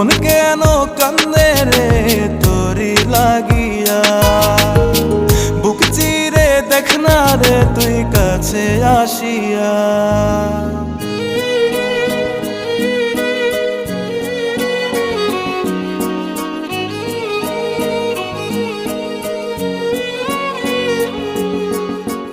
মন কেন কান্দে রে তোরি লাগিয়া। বুক চিরে দেখ না রে তুই কাছে আসিয়া।